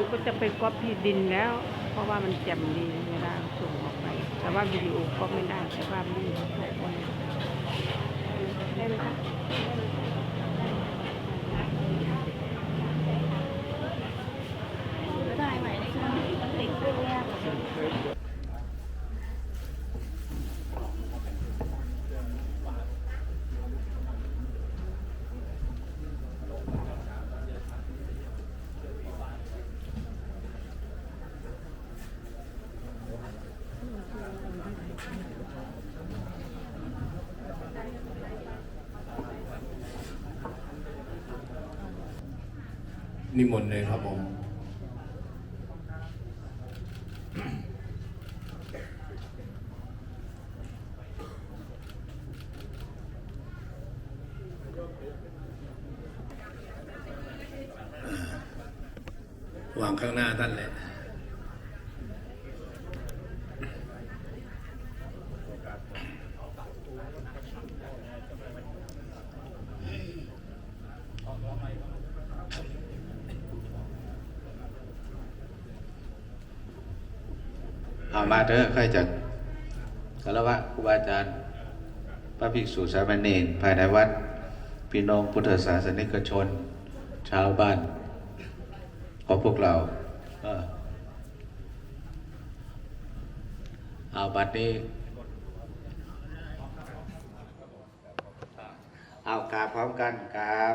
นูก็จะไปก๊อปที่ดินแล้ว เพราะว่ามันแจ่มดีเวลาส่งออกไป แต่ว่าวิดีโอก็ไม่ได้แต่ภายคนได้ไหมคะได้ไหมมันติดด้วยเนี่ย นิมนต์เลยครับผม วางข้างหน้าท่านเลย เอามาเถอะใครจะคารวะครูบาอาจารย์ พระภิกษุสามเณรภายในวัด พี่น้องพุทธศาสนิกชน ชาวบ้านของพวกเราเออเอาบัดนี้เอากราบพร้อมกันกราบ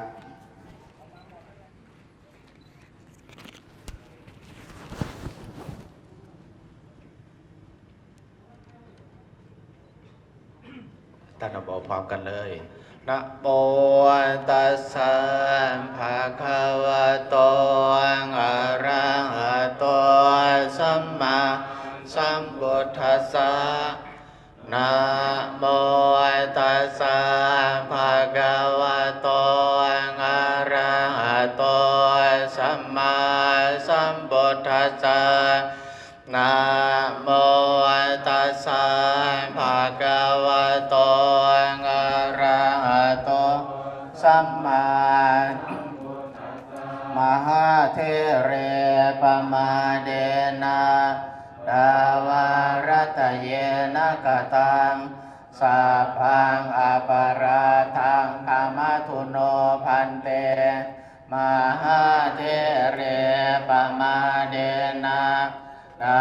ท่านบอกพร้อมกันเลยนะโมตัสสะภะคะวะโตอะระหะโตสัมมาสัมพุทธัสสะนะโมตัสสะภะคะวะโตอะระหะโตสัมมาสัมพุทธัสสะนะ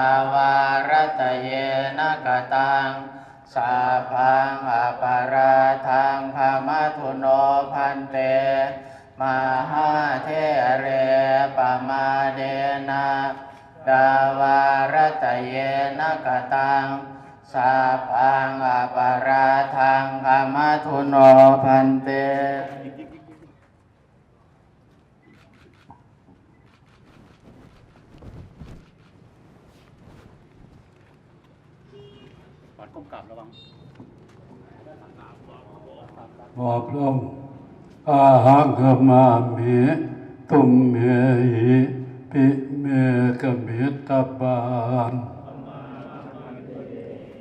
าวารัตเยนะกตังสัพพังอปาราทังธรรมทุโนพันเตมหาเทเรปมาเดนะดาวารัตเยนะกตังสัพพังอปาราทังธรรมทุโนพันเต บอบลงอาหังขมามิตุมเมหิปิเมกมิตาบาน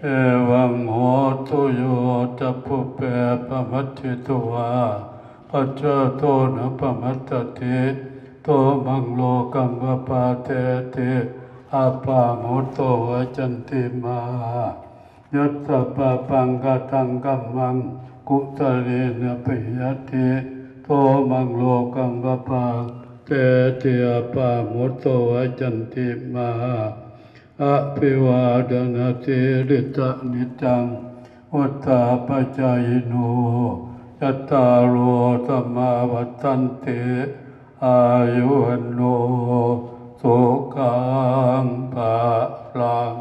เอวังโหตุโยจะพุเปปมัจจิตวาปัจจโตนะปมัตตติโตมังโลกัมวปาเตติอาปาโมตโตวจันติมายัตตะปะปังกะตังกัมมัง กุตเรนะปิยติโตมังโลกังกปาเตติยปามุตโตวจันติมาอะภิวาดนาติริตะนิจังวุตตาปจายโนยัตตาโรธรรมาวัฏันติอายุวันโนสุขังภาลัง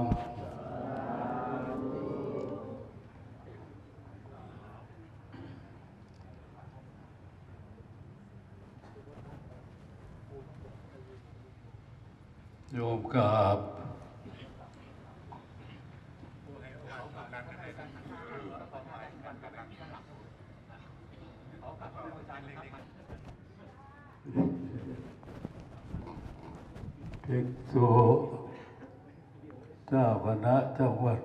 โยมกราบภิกษุเจ้าคณะจังหวัด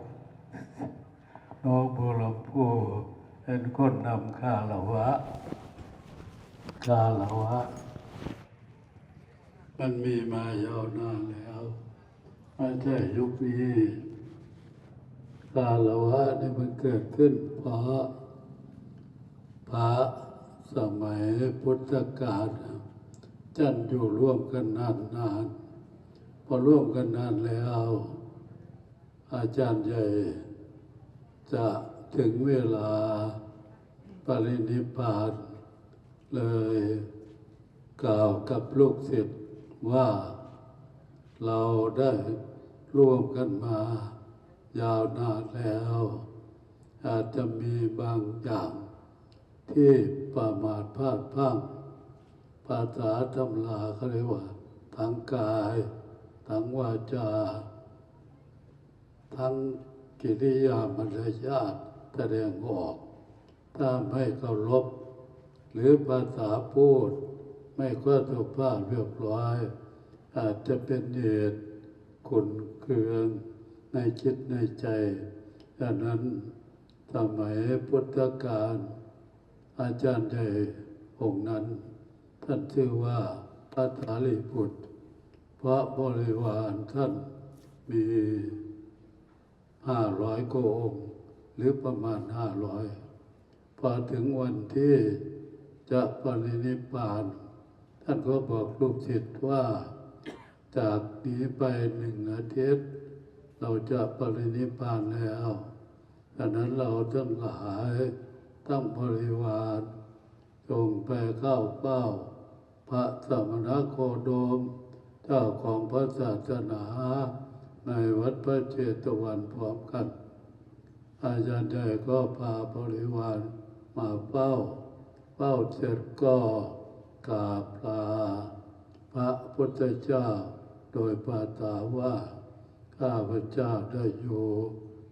น้องบัวลำพูเป็นคนนำข้าละวะข้าละวะ มันมีมายาวนานแล้วไม่ใช่ยุคนี้กาลวะนี่มันเกิดขึ้นเพราะพระสมัยพุทธกาลจันอยู่ร่วมกันนานนานพอร่วมกันนานแล้ว อาจารย์ใหญ่ จะถึงเวลาปรินิพพานเลยกล่าวกับลูกศิษย์ ว่าเราได้ร่วมกันมายาวนานแล้ว อาจจะมีบางอย่างที่ประมาทพลาดพังภาษาตำราเขาเรียกว่าทั้งกายทั้งวาจา ทั้งกิริยามารยาทแสดงออก ถ้าไม่เคารพหรือภาษาพูด ไม่ค่อยสุภาพเรียบร้อย อาจจะเป็นเหตุขุนเคืองในจิตในใจดังนั้นสมัยพุทธกาลอาจารย์ใหญ่องค์นั้น ท่านชื่อว่าพระสารีบุตรเพราะบริวารท่านมีห้าร้อยกองหรือประมาณห้าร้อยพอถึงวันที่จะปรินิพพาน ท่านก็บอกลูกศิษย์ว่า จากนี้ไปหนึ่งอาทิตย์ เราจะปรินิพานแล้วดังนั้นเราทั้งหลายตั้งบริวารจงไปเข้าเฝ้า พระสมณโคโดม เจ้าของพระศาสนา ในวัดพระเจตวันพร้อมกัน อาจารย์ใหญ่ก็พาบริวารมาเฝ้าเฝ้าเสร็จก็ กราบลาพระพุทธเจ้าโดยปาตาว่า ข้าพเจ้าได้อยู่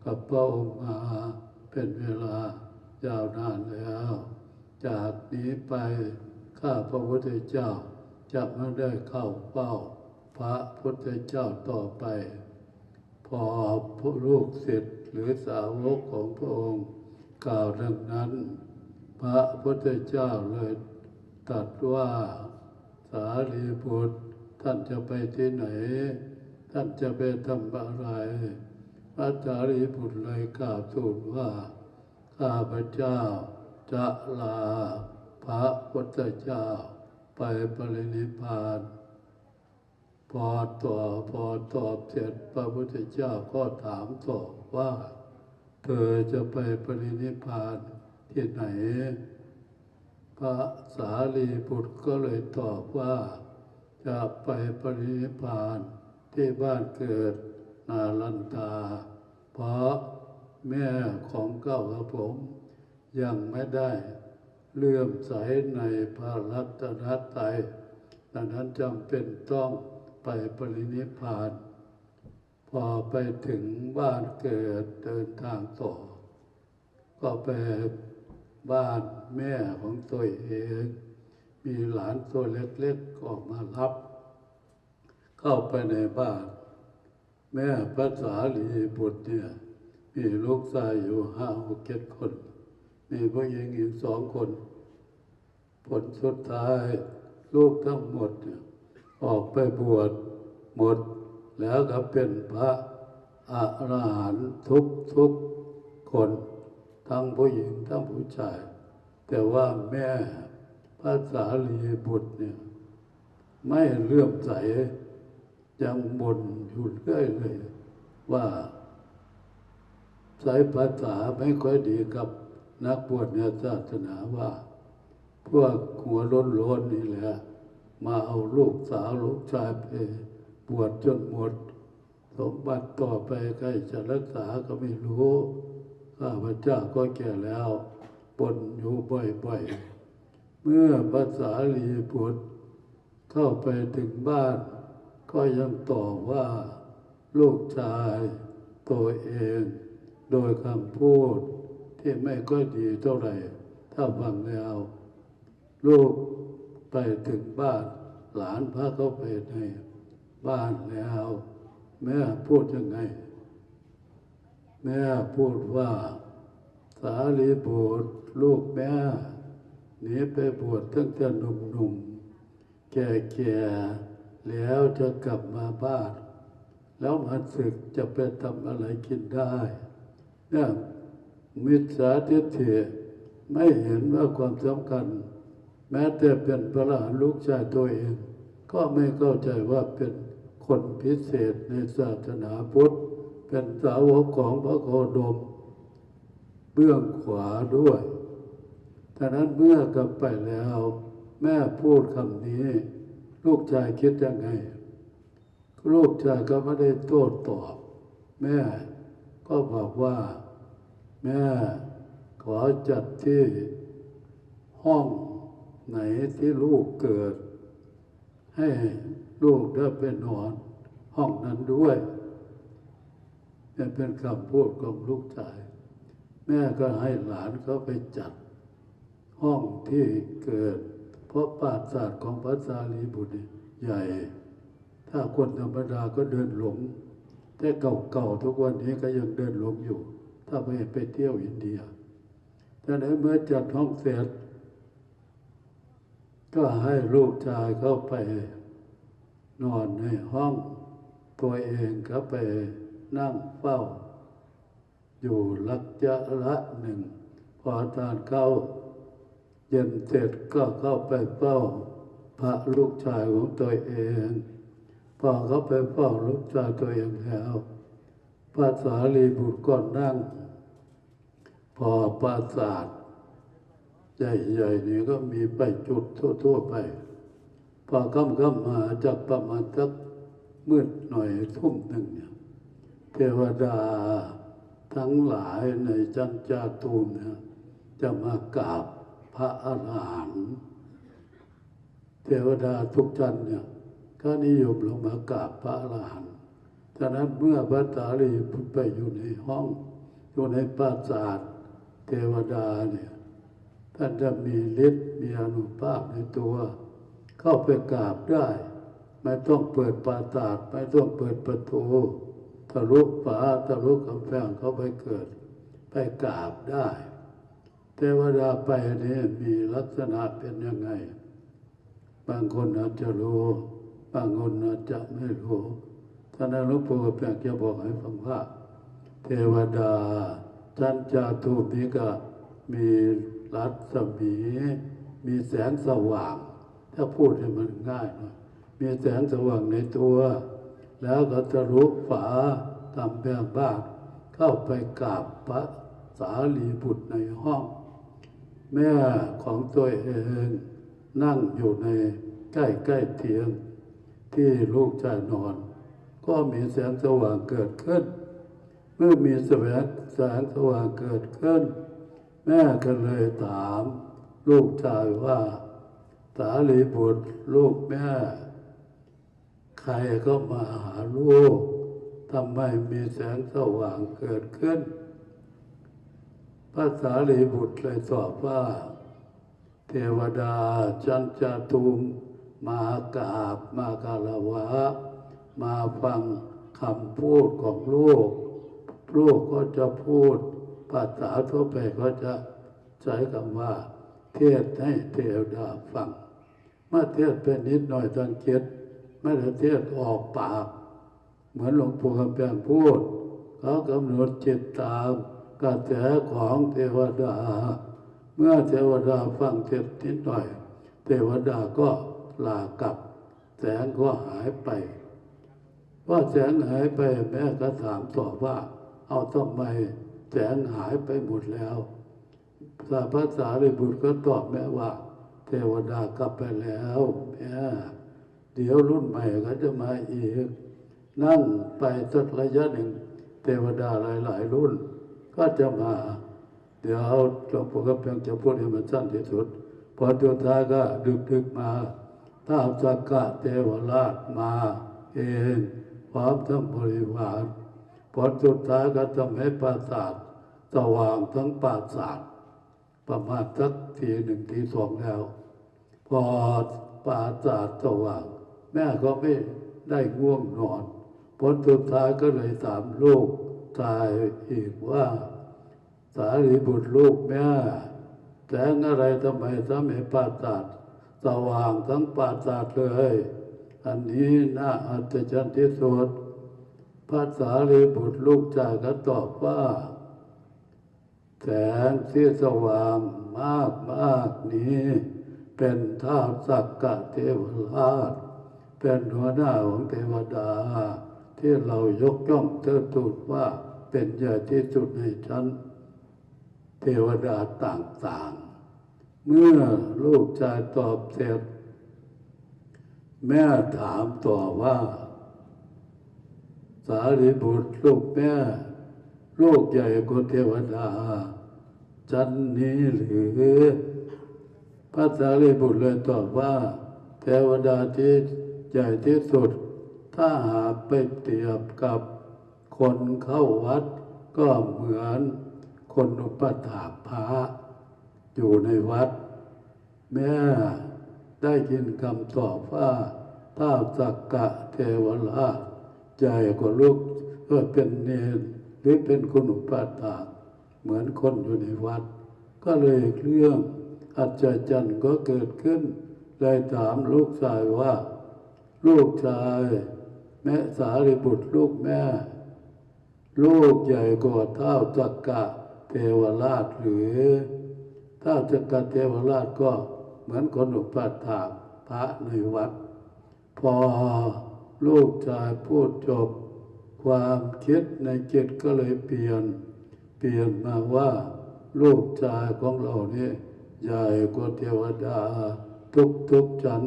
กับพระองค์มาเป็นเวลายาวนานแล้ว จากนี้ไปข้าพระพุทธเจ้าจะไม่ได้เข้าเฝ้า พระพุทธเจ้าต่อไป พอพวกลูกศิษย์หรือสาวกของพระองค์กล่าวดังนั้น พระพุทธเจ้าเลย ตรัสว่าสารีบุตรท่านจะไปที่ไหน ท่านจะไปทำอะไรพระสารีบุตรเลยกล่าวทูลว่า ข้าพระเจ้าจะลาพระพุทธเจ้าไปปรินิพพานพอต่อพอตอบเสร็จพระพุทธเจ้าก็ถามต่อว่า เธอจะไปปรินิพพานที่ไหน ระสารีบุตรก็เลยตอบว่า จะไปปรินิพานที่บ้านเกิดนาลันตา เพราะแม่ของเก้ากับผม ยังไม่ได้เลื่อมใสในพระรัตนตรัยดังนั้นจำเป็นต้องไปปรินิพาน พอไปถึงบ้านเกิดเดินทางต่อ ก็ไป บ้านแม่ของตัวเอง มีหลานตัวเล็กๆออกมารับ เข้าไปในบ้าน แม่พระสารีบุตรเนี่ย มีลูกชายอยู่ห้าหกเจ็ดคน มีผู้หญิงอีกสองคน ผลสุดท้ายลูกทั้งหมดเนี่ยออกไปบวชหมดแล้วก็เป็นพระอรหันต์ทุกทุกคน ทั้งผู้หญิงทั้งผู้ชาย แต่ว่าแม่พระสารีบุตรเนี่ยไม่เลื่อมใสยังบ่นอยู่เรื่อยเลยว่าสายภาษาไม่ค่อยดีกับนักบวชในศาสนาว่า พวกหัวล้นล้นๆนี่แหละ มาเอาลูกสาวลูกชายไปบวชจนหมด สมบัติต่อไปใครจะรักษาก็ไม่รู้ ข้าพเจ้าก็แก่แล้วปนอยู่บ่อยๆ เมื่อภาษาลีบุตรเข้าไปถึงบ้าน ก็ยังต่อว่า ลูกชายตัวเอง โดยคำพูดที่ไม่ค่อยดีเท่าไหร่ ถ้าฟังแล้ว ลูกไปถึงบ้าน หลานพาเข้าไปในบ้านแล้ว แม่พูดยังไง แม่พูดว่า สารีบุตรลูกแม่หนีไปบวชตั้งแต่หนุ่มๆ แก่ๆ แล้วจะกลับมาบ้าน แล้วมาศึกจะไปทำอะไรกินได้เนี่ยมิจฉาทิฏฐิไม่เห็นว่าความสำคัญ แม้แต่เป็นพระอรหันต์ลูกชายตัวเอง ก็ไม่เข้าใจว่าเป็นคนพิเศษในศาสนาพุทธ เป็นสาวกของพระโคดม เบื้องขวาด้วยท่านั้นเมื่อกลับไปแล้ว แม่พูดคำนี้ ลูกชายคิดยังไง ลูกชายก็ไม่ได้โต้ตอบ แม่ก็บอกว่า แม่ขอจัดที่ห้องไหนที่ลูกเกิด ให้ลูกได้ไปนอน ห้องนั้นด้วย นี่เป็นคำพูดของลูกชาย แม่ก็ให้หลานเขาไปจัด ห้องที่เกิด เพราะปราสาทของพระสารีบุตรใหญ่ ถ้าคนธรรมดาก็เดินหลง แต่เก่าๆทุกวันนี้ก็ยังเดินหลงอยู่ ถ้าไปไปเที่ยวอินเดียแต่ในเมื่อจัดห้องเสร็จ ก็ให้ลูกชายเข้าไป นอนในห้องตัวเองก็ไป นั่งเฝ้า อยู่ลักยะละหนึ่ง พอทานเข้า เย็นเสร็จก็เข้าไปเฝ้า พระลูกชายของตัวเอง พอเขาไปเฝ้าลูกชายตัวเองแล้วพระสารีบุตรก็นั่ง พอปราสาทใหญ่ๆนี่ก็มีไปจุดทั่วๆไป พอค่ำๆมาจากประมาณสักมืดหน่อยทุ่มหนึ่งเนี่ย เทวดาทั้งหลายในจันจาตูมเนี่ยจะมากราบพระอรหันต์เทวดาทุกจันเนี่ยก็นิยมลงมากราบพระอรหันต์ฉะนั้นเมื่อพระสารีบุตรไปอยู่ในห้องอยู่ในปราสาทเทวดาเนี่ยท่านจะมีฤทธิ์มีอนุภาพในตัว เข้าไปกราบได้ ไม่ต้องเปิดปราสาทไม่ต้องเปิดประตู ทะลุฝาทะลุกำแพงเข้าไปเกิด ไปกราบได้ เทวดาไปนี่มีลักษณะเป็นยังไง บางคนอาจจะรู้ บางคนอาจจะไม่รู้ท่านหลวงปู่กำแพงจะบอกให้ฟังว่า เทวดาจันจาตุมิกะมีรัศมี มีแสงสว่าง ถ้าพูดให้มันง่ายหน่อยมีแสงสว่างในตัว แล้วก็ทะลุฝาตามแบงบ้านเข้าไปกราบพระสารีบุตรในห้อง แม่ของตัวเองนั่งอยู่ในใกล้ใกล้ๆเตียง ที่ลูกชายนอน ก็มีแสงสว่างเกิดขึ้น เมื่อมีแสงแสงสว่างเกิดขึ้น แม่ก็เลยถาม ลูกชายว่า สารีบุตรลูกแม่ ใครก็มาหาลูกทำไมมีแสงสว่างเกิดขึ้น พระสารีบุตรเลยตอบว่า เทวดาจันจาตุมมากราบมาคารวะ มาฟังคำพูดของลูก ลูกก็จะพูด ภาษาทั่วไปก็จะใช้คำว่า เทศให้เทวดาฟัง เมื่อเทศเป็นนิดหน่อยตอนเจ็ด ไม่ได้เทศออกปาก เหมือนหลวงปู่คำแปลงพูด เขากำหนดจิตตามกระแสของเทวดา เมื่อเทวดาฟังเทศนิดหน่อย เทวดาก็ลากลับ แสงก็หายไปว่าแสงหายไปแม่ก็ถามต่อว่า เอาทำไมแสงหายไปหมดแล้วสาพระสารีบุตรก็ตอบแม่ว่า เทวดากลับไปแล้วแม่ เดี๋ยวรุ่นใหม่ก็จะมาอีก นั่งไปสักระยะหนึ่ง เทวดาหลาย ๆ รุ่น ก็จะมา เดี๋ยวหลวงปู่ก็เพียงจะพูดให้มันสั้นที่สุด พอตัวท้ายก็ดึกๆมาท้าวสักกะเทวราชมา เองพร้อมทั้งบริวารผลสุดท้ายก็ทำให้ปราสาทสว่างทั้งปราสาทประมาณสักทีหนึ่งทีสองแล้ว พอปราสาทสว่าง แม่ก็ไม่ได้ง่วงนอน ผลสุดท้ายก็เลยถามลูกชายอีกว่า สารีบุตรลูกแม่แสงอะไรทำไมทำให้ปราสาทสว่างทั้งปราสาทเลย อันนี้น่าอัศจรรย์ที่สุดพระสารีบุตรลูกชายก็ตอบว่า แสงที่สว่างมากมากนี้ เป็นท้าวสักกะเทวราช เป็นหัวหน้าของเทวดา ที่เรายกย่องเทิดทูนว่าเป็นใหญ่ที่สุดในชั้น เทวดาต่างๆ เมื่อลูกชายตอบเสร็จ แม่ถามต่อว่า สารีบุตรลูกแม่ลูกใหญ่กว่าเทวดาจันนี้หรือพระสารีบุตรเลยตอบว่า เทวดาที่ ใหญ่ที่สุด ถ้าหากไปเปรียบกับคนเข้าวัดก็เหมือนคนอุปถาพระอยู่ในวัด แม่ได้ยินคำตอบว่าท้าวสักกะเทวราชใหญ่กว่าลูกเพื่อเป็นเนรหรือเป็นคนอุปถาเหมือนคนอยู่ในวัด ก็เลยเรื่องอัศจรรย์ก็เกิดขึ้นเลยถามลูกชายว่า ลูกชาย แม่สารีบุตรลูกแม่ ลูกใหญ่กว่าเท่าจักกะเทวราชหรือเท่าจักกะเทวราชก็เหมือนคนอุปถากพระในวัด พอลูกชายพูดจบ ความคิดในจิตก็เลยเปลี่ยน เปลี่ยนมาว่า ลูกชายของเรานี่ใหญ่กว่าเทวดาทุกทุกชั้น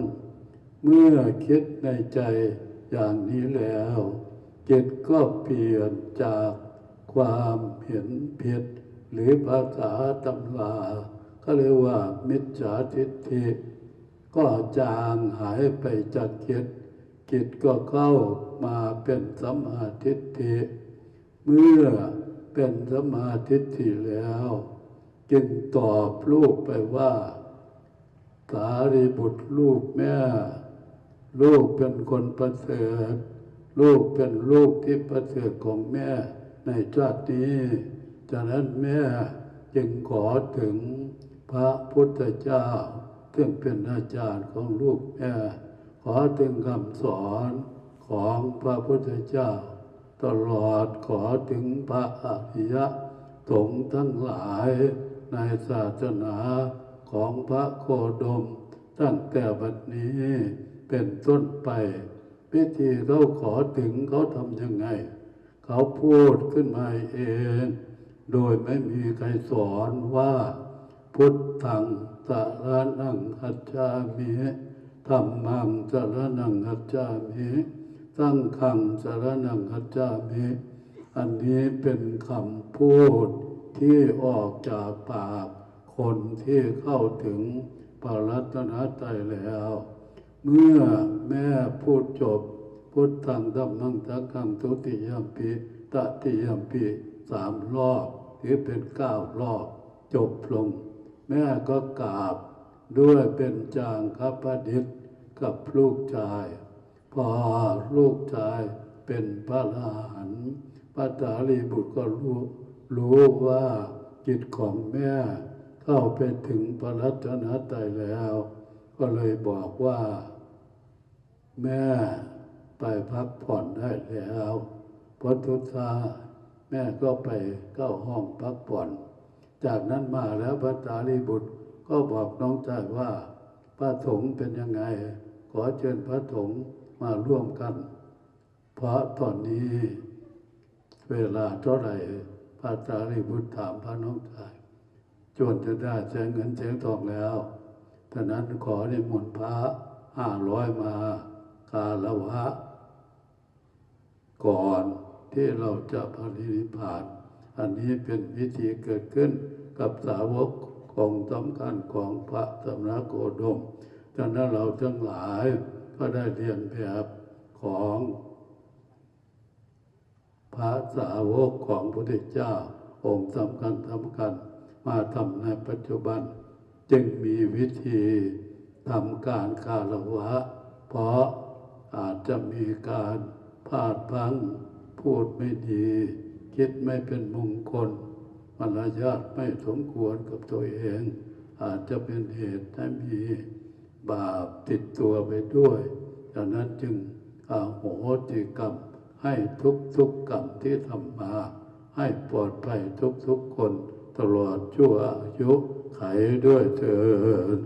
เมื่อคิดในใจอย่างนี้แล้ว จิตก็เปลี่ยนจากความเห็นผิด หรือภาษาตำราก็เรียกว่ามิจฉาทิฏฐิก็จางหายไปจากจิตจิตก็เข้ามาเป็นสัมมาทิฏฐิเมื่อเป็นสัมมาทิฏฐิแล้ว จึงตอบลูกไปว่า สารีบุตรลูกแม่ ลูกเป็นคนประเสริฐ ลูกเป็นลูกที่ประเสริฐของแม่ในชาตินี้ฉะนั้นแม่จึงขอถึงพระพุทธเจ้า ซึ่งเป็นอาจารย์ของลูกแม่ ขอถึงคำสอนของพระพุทธเจ้า ตลอดขอถึงพระอริยสงฆ์ทั้งหลายในศาสนาของพระโคดมตั้งแต่บัดนี้ เป็นต้นไป พิธีเขาขอถึงเขาทำยังไง เขาพูดขึ้นมาเอง โดยไม่มีใครสอนว่า พุทธังสารนังคัจฉามิธรรมังสารนังคัจฉามิสั้งฆังสารนังคัจฉามิอันนี้เป็นคำพูดที่ออกจากปากคนที่เข้าถึงปรัตนตรัยแล้ว เมื่อแม่พูดจบ พุทธังธรรมังสังฆังทุติยมปิตติยมปิสามรอบหรือเป็นเก้ารอบ จบลง แม่ก็กราบด้วยเป็นจางคับดิษฐ์กับลูกชาย พอลูกชายเป็นพระอรหันต์พระสารีบุตรก็รู้รู้ว่าจิตของแม่เข้าไปถึงพระรัตนตรัยแล้ว ก็เลยบอกว่า แม่ไปพักผ่อนได้แล้วพอทุตาแม่ก็ไปเข้าห้องพักผ่อน จากนั้นมาแล้วพระสารีบุตรก็บอกน้องชายว่า พระสงเป็นยังไง ขอเชิญพระสงมาร่วมกัน เพราะตอนนี้ เวลาเท่าไหร่พระสารีบุตรถามพระน้องชายจนจะได้ใช้เงินใช้ทองแล้วฉะนั้นขอนิมนพระห้าร้อยมา คาลวะ ก่อนที่เราจะปรินิพพานอันนี้เป็นวิธีเกิดขึ้นกับสาวกของสำคัญของพระสมณโคดมฉะนั้นเราทั้งหลายก็ได้เรียนแบบของพระสาวกของพระพุทธเจ้า องค์สำคัญสำคัญมาทำในปัจจุบัน จึงมีวิธีทำการคารวะ เพราะ อาจจะมีการพลาดพลั้งพูดไม่ดี คิดไม่เป็นมงคลมารยาทไม่สมควรกับตัวเอง อาจจะเป็นเหตุให้มีบาปติดตัวไปด้วยดังนั้นจึงอาโหติกรรมให้ทุกทุกกรรมที่ทำมา ให้ปลอดภัยทุกทุกๆคนตลอดชั่วอายุไขด้วยเถิด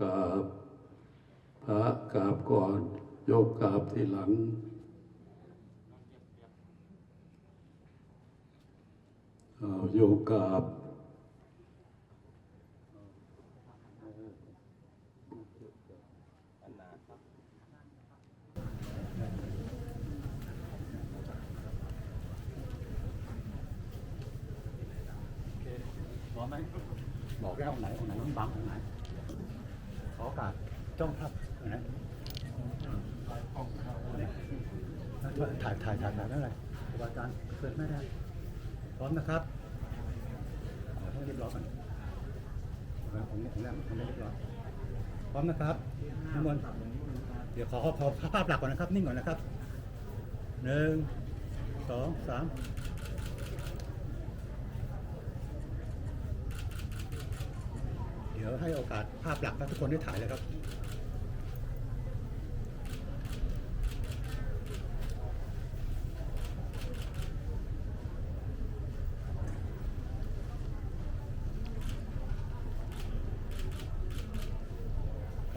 กราบพระกราบก่อน โยกกราบทีหลัง โยกกราบพร้อมไหมบอกได้องไหนองไหนต้องบังองไหนาสจ้องภาพองค์ไหนถ่ายถ่ายถ่ายถ่ายได้เลยครูบาอาจารย์เปิดไม่ได้ พร้อมนะครับขอให้เรียบร้อยก่อนผมผมแล้วทำให้เรียบร้อยพร้อมนะครับทุกคนเดี๋ยวขอขอขอภาพหลักก่อนนะครับ นิ่งก่อนนะครับหนึ่งสองสามเดี๋ยวให้โอกาสภาพหลักให้ทุกคนได้ถ่ายเลยครับ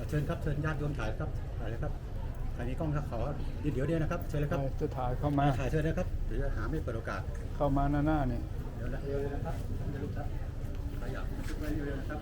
เชิญครับเชิญญาติโยมถ่ายครับถ่ายเลยครับถ่ายนี้กล้องครับขอเดี๋ยวเดียวนะครับเชิญเลยครับจะถ่ายเข้ามาถ่ายเชิญนะครับเดี๋ยวจะหาไม่เปิดโอกาสเข้ามาหน้าหน้านี่เดี๋ยวนะเร็วๆนะครับท่านจะลุกครับขยับเร็วๆนะครับ